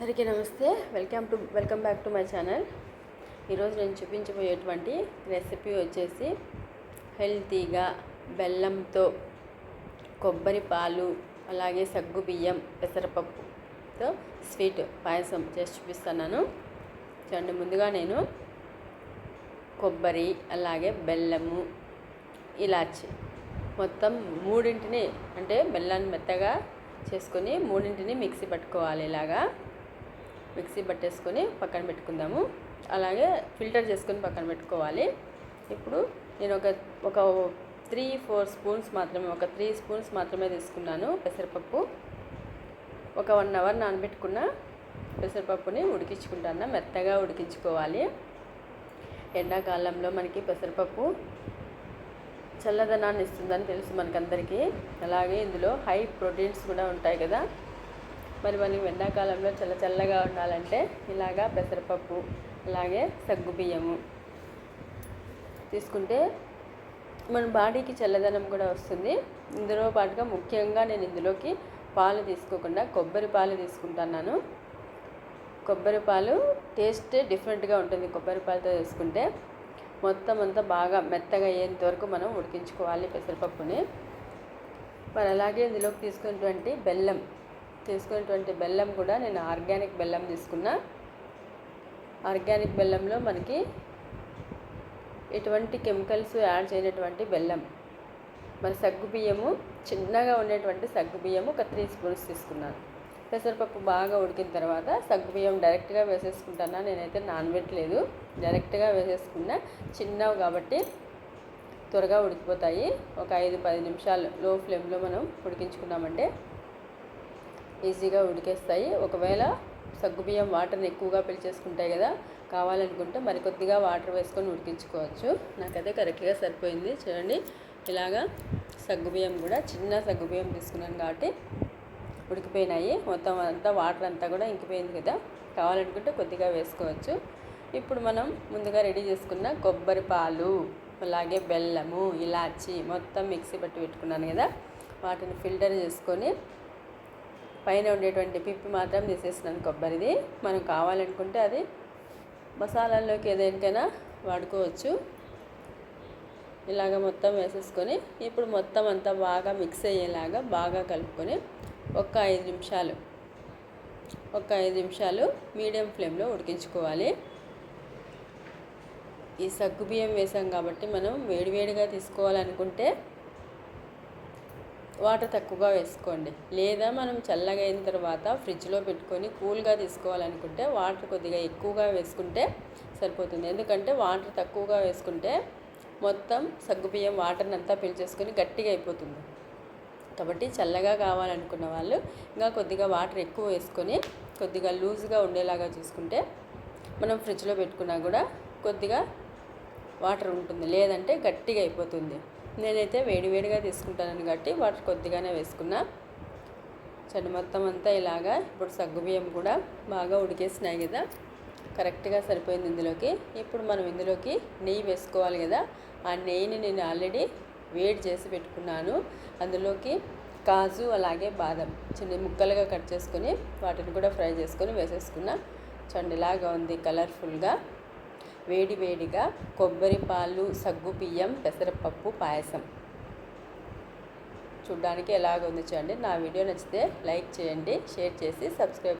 అందరికీ నమస్తే. Welcome to welcome back to my channel ఈరోజు నేను చూపించబోయేటువంటి రెసిపీ వచ్చేసి హెల్తీగా బెల్లంతో కొబ్బరి పాలు అలాగే సగ్గు బియ్యం పెసరపప్పుతో స్వీట్ పాయసం చేసి చూపిస్తున్నాను. చూడండి ముందుగా నేను కొబ్బరి అలాగే బెల్లము ఇలాచి మొత్తం మూడింటిని అంటే బెల్లాన్ని మెత్తగా చేసుకొని మూడింటిని మిక్సీ పట్టుకోవాలి ఇలాగా. మిక్సీ పట్టేసుకొని పక్కన పెట్టుకుందాము. అలాగే ఫిల్టర్ చేసుకొని పక్కన పెట్టుకోవాలి. ఇప్పుడు నేను ఒక ఒక త్రీ ఫోర్ స్పూన్స్ మాత్రమే ఒక త్రీ స్పూన్స్ మాత్రమే తీసుకున్నాను పెసరపప్పు. ఒక వన్ అవర్ నానబెట్టుకున్న పెసరపప్పుని ఉడికించుకుంటాను. మెత్తగా ఉడికించుకోవాలి. ఎండాకాలంలో మనకి పెసరపప్పు చల్లదనాన్ని ఇస్తుందని తెలుసు మనకందరికీ. అలాగే ఇందులో హై ప్రోటీన్స్ కూడా ఉంటాయి కదా. మరి మనం ఎండాకాలంలో చల్ల చల్లగా ఉండాలంటే ఇలాగా పెసరపప్పు అలాగే సగ్గు బియ్యము తీసుకుంటే మన బాడీకి చల్లదనం కూడా వస్తుంది. ఇందులో పాటుగా ముఖ్యంగా నేను ఇందులోకి పాలు తీసుకోకుండా కొబ్బరి పాలు తీసుకుంటున్నాను. కొబ్బరి పాలు టేస్ట్ డిఫరెంట్గా ఉంటుంది. కొబ్బరి పాలతో తీసుకుంటే మొత్తం అంతా బాగా మెత్తగా అయ్యేంత వరకు మనం ఉడికించుకోవాలి పెసరపప్పుని. మరి అలాగే ఇందులోకి తీసుకున్నటువంటి బెల్లం తీసుకున్నటువంటి బెల్లం కూడా నేను ఆర్గానిక్ బెల్లం తీసుకున్నా. ఆర్గానిక్ బెల్లంలో మనకి ఎటువంటి కెమికల్స్ యాడ్ చేయనటువంటి బెల్లం. మన సగ్గు బియ్యము చిన్నగా ఉండేటువంటి సగ్గు బియ్యము ఒక త్రీ స్పూన్స్ తీసుకున్నాను. పెసరపప్పు బాగా ఉడికిన తర్వాత సగ్గు బియ్యం డైరెక్ట్గా వేసేసుకుంటానా? నేనైతే నానబెట్టలేదు డైరెక్ట్గా వేసేసుకున్నా. చిన్నవి కాబట్టి త్వరగా ఉడికిపోతాయి. ఒక ఐదు పది నిమిషాలు లో ఫ్లేమ్లో మనం ఉడికించుకున్నామంటే ఈజీగా ఉడికేస్తాయి. ఒకవేళ సగ్గుబియ్యం వాటర్ని ఎక్కువగా పిలిచేసుకుంటాయి కదా కావాలనుకుంటే మరికొద్దిగా వాటర్ వేసుకొని ఉడికించుకోవచ్చు. నాకైతే కరెక్ట్గా సరిపోయింది. చూడండి ఇలాగా సగ్గుబియ్యం కూడా చిన్న సగ్గుబియ్యం తీసుకున్నాను కాబట్టి ఉడికిపోయినాయి. మొత్తం అంతా వాటర్ అంతా కూడా ఇంకిపోయింది కదా కావాలనుకుంటే కొద్దిగా వేసుకోవచ్చు. ఇప్పుడు మనం ముందుగా రెడీ చేసుకున్న కొబ్బరి పాలు అలాగే బెల్లము ఇలాచి మొత్తం మిక్సీ పట్టి పెట్టుకున్నాను కదా వాటిని ఫిల్టర్ చేసుకొని పైన ఉండేటువంటి పిప్పి మాత్రం తీసేసినాను కొబ్బరిది. మనం కావాలనుకుంటే అది మసాలాల్లోకి ఏదైనా వాడుకోవచ్చు. ఇలాగ మొత్తం వేసేసుకొని ఇప్పుడు మొత్తం అంతా బాగా మిక్స్ అయ్యేలాగా బాగా కలుపుకొని ఒక ఐదు నిమిషాలు ఒక ఐదు నిమిషాలు మీడియం ఫ్లేమ్లో ఉడికించుకోవాలి. ఈ సగ్గు బియ్యం వేసాం కాబట్టి మనం వేడివేడిగా తీసుకోవాలనుకుంటే వాటర్ తక్కువగా వేసుకోండి. లేదా మనం చల్లగా అయిన తర్వాత ఫ్రిడ్జ్లో పెట్టుకొని కూల్గా తీసుకోవాలనుకుంటే వాటర్ కొద్దిగా ఎక్కువగా వేసుకుంటే సరిపోతుంది. ఎందుకంటే వాటర్ తక్కువగా వేసుకుంటే మొత్తం సగ్గుబియ్యం వాటర్ని అంతా పీల్చేసుకొని గట్టిగా అయిపోతుంది. కాబట్టి చల్లగా కావాలనుకున్న వాళ్ళు ఇంకా కొద్దిగా వాటర్ ఎక్కువ వేసుకొని కొద్దిగా లూజ్గా ఉండేలాగా చూసుకుంటే మనం ఫ్రిడ్జ్లో పెట్టుకున్నా కూడా కొద్దిగా వాటర్ ఉంటుంది. లేదంటే గట్టిగా అయిపోతుంది. నేనైతే వేడివేడిగా తీసుకుంటానని కాబట్టి వాటర్ కొద్దిగానే వేసుకున్నా. చండి మొత్తం అంతా ఇలాగా ఇప్పుడు సగ్గుబియ్యం కూడా బాగా ఉడికేసినాయి కదా. కరెక్ట్గా సరిపోయింది ఇందులోకి. ఇప్పుడు మనం ఇందులోకి నెయ్యి వేసుకోవాలి కదా. ఆ నెయ్యిని నేను ఆల్రెడీ వేడి చేసి పెట్టుకున్నాను. అందులోకి కాజు అలాగే బాదం చిన్న ముక్కలుగా కట్ చేసుకొని వాటిని కూడా ఫ్రై చేసుకొని వేసేసుకున్నా. చండిలాగా ఉంది కలర్ఫుల్గా. వేడి వేడిగా కొబ్బరి పాలు సగ్గు బియ్యం పెసరపప్పు పాయసం. చూడడానికి ఎలాగ ఉంది చూడండి. నా వీడియో నచ్చితే లైక్ చేయండి షేర్ చేసి సబ్స్క్రైబ్